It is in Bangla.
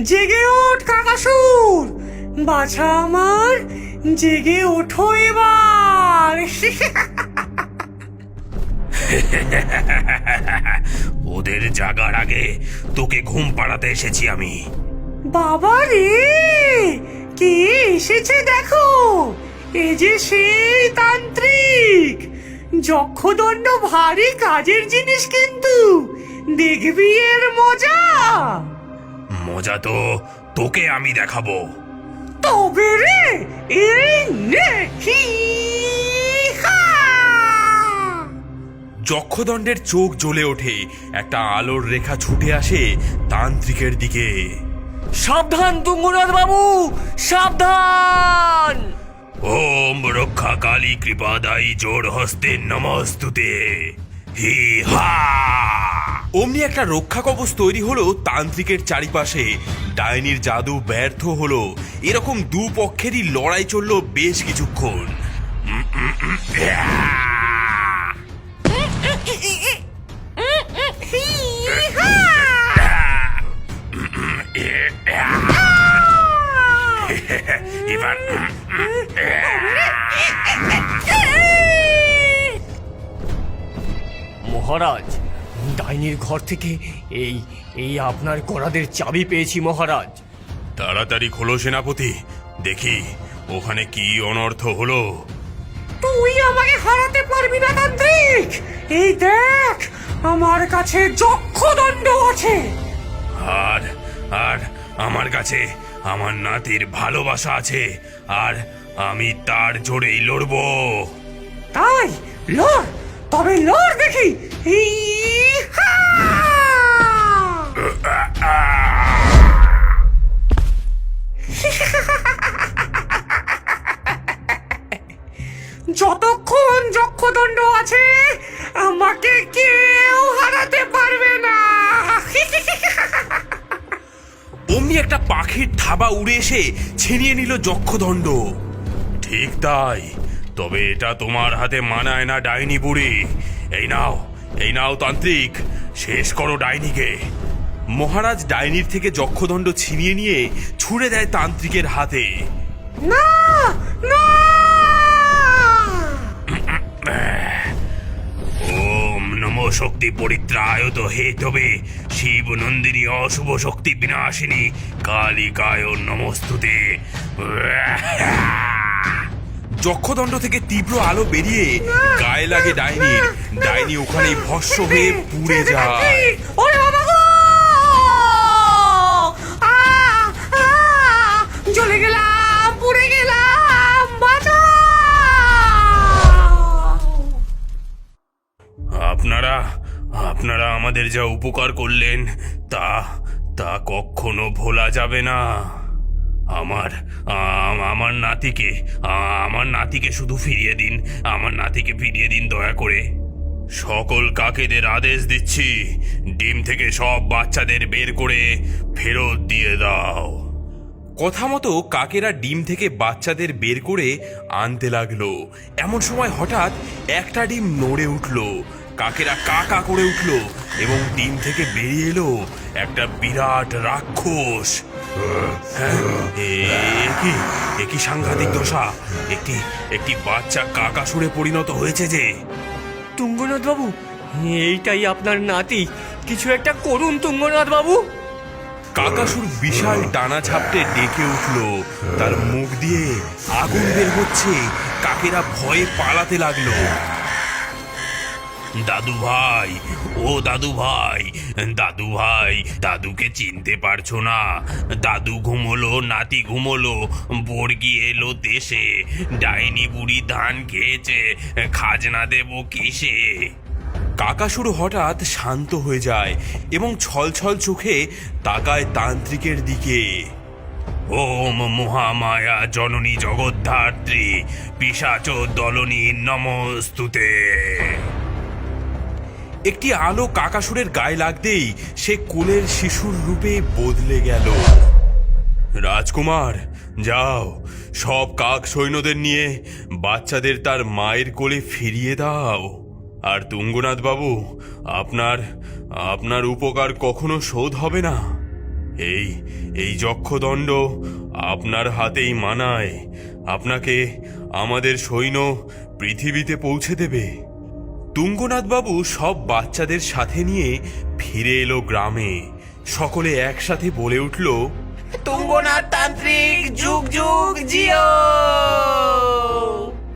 জেগে ওঠ কাকাসুর। বাছা আমার জেগে ওঠো এবার। ওদের জাগার আগে তোকে ঘুম পাড়াতে এসেছি আমি। বাবা রে কে এসেছে দেখো? এ যে সেই তান্ত্রিক। যক্ষদণ্ড ভারী কাজের জিনিস কিন্তু। দেখবি এর মজা। মজা তো তোকে আমি দেখাবো। তবে রে এই নে যক্ষদণ্ডের চোখ জ্বলে ওঠে একটা আলোর রেখা ছুটে আসে তান্ত্রিকের দিকে। সাবধান তুঙ্গনাথ বাবু সাবধান! ওম রক্ষা কালী কৃপাদায়ী জোর হস্তে নমস্তুতে। হি হা! অমনি একটা রক্ষা কবচ তৈরি হলো তান্ত্রিকের চারিপাশে। ডাইনির জাদু ব্যর্থ হলো। এরকম দুপক্ষেরই লড়াই চলল বেশ কিছুক্ষণ। এবার মহারাজ ডাইনির ঘর থেকে এই এই আপনার গড়াদের চাবি পেয়েছি মহারাজ। তাড়াতাড়ি খোলো সেনাপতি। দেখি ওখানে কি অনর্থ হলো। তুই আমাকে হারাতে পারবি না তান্ত্রিক! এই দেখ আমার কাছে যক্ষদণ্ড আছে। আর আর আমার কাছে আমার নাতির ভালোবাসা আছে আর আমি তার জোরেই লড়বো। তাই লড়! তবে লড় দেখি। যতক্ষণ যক্ষদণ্ড আছে, আমাকে কেউ হারাতে পারবে না। অমনি একটা পাখির থাবা উড়ে এসে ছিনিয়ে নিল যক্ষদণ্ড। ঠিক তাই তবে এটা তোমার হাতে মানায় না ডাইনি বুড়ি। এই নাও এই নাও তান্ত্রিক শেষ করো ডাইনিকে। মহারাজ ডাইনির থেকে যক্ষদণ্ড ছিনিয়ে নিয়ে ছুড়ে দেয় তান্ত্রিকের হাতে। না না! ওম নম শক্তি পরিত্রায় তো হে তবে শিব নন্দিনী অশুভ শক্তি বিনাশিনী কালিকায় নমস্তুতে। যক্ষদণ্ড থেকে তীব্র আলো বেরিয়ে গায়ে লাগে ডাইনির। ডাইনি ওখানেই ভস্য হয়ে পুড়ে যায়। ওরে বাবা গো! আ, আ, গেলাম পুড়ে গেলাম আপনারা আপনারা আমাদের যা উপকার করলেন তা তা কখনো ভোলা যাবে না। আমার আমার নাতিকে আমার নাতিকে শুধু ফিরিয়ে দিন, আমার নাতিকে ফিরিয়ে দিন দয়া করে। সকল কাকেদের আদেশ দিচ্ছি, ডিম থেকে সব বাচ্চাদের বের করে ফেরত দিয়ে দাও। কথা মতো কাকেরা ডিম থেকে বাচ্চাদের বের করে আনতে লাগল। এমন সময় হঠাৎ একটা ডিম নড়ে উঠল, কাকেরা কা কা করে উঠল এবং ডিম থেকে বেরিয়ে এলো একটা বিরাট রাক্ষস। কি? এ কি সাংঘাতিক দশা? একটি একটি বাচ্চা কাকাসুরে পরিণত হয়েছে যে? তুঙ্গনাথ বাবু এইটাই আপনার নাতি। কিছু একটা করুন তুঙ্গনাথ বাবু। কাকাসুর বিশাল ডানা ঝাপটে ডেকে উঠল। তার মুখ দিয়ে আগুন বের হচ্ছে। কাকেরা ভয়ে পালাতে লাগল। দাদু ভাই ও দাদু ভাই দাদু ভাই, দাদুকে চিনতে পারছ না? দাদু ঘুমোলো, নাতি ঘুমোলো বর্গি এলো দেশে। ডাইনি বুড়ি ধান খেয়েছে, খাজনা দেবো কিসে? কাকাসুর হঠাৎ শান্ত হয়ে যায় এবং ছলছল চোখে তাকায় তান্ত্রিকের দিকে। ওম মহামায়া জননী জগদ্ধাত্রী পিসাচ দলনী নমস্তুতে। একটি আলো কাকাসুরের গায়ে লাগতেই সে কোলের শিশুর রূপে বদলে গেল। রাজকুমার, যাও, সব কাক সৈন্যদের নিয়ে বাচ্চাদের তার মায়ের কোলে ফিরিয়ে দাও। আর তুঙ্গনাথ বাবু, আপনার আপনার উপকার কখনো শোধ হবে না। এই এই যক্ষদণ্ড আপনার হাতেই মানায়। আপনাকে আমাদের সৈন্য পৃথিবীতে পৌঁছে দেবে। তুঙ্গনাথবাবু সব বাচ্চাদের সাথে নিয়ে ফিরে এলো গ্রামে। সকলে একসাথে বলে উঠল তুঙ্গনাথ তান্ত্রিক যুগ যুগ জিও!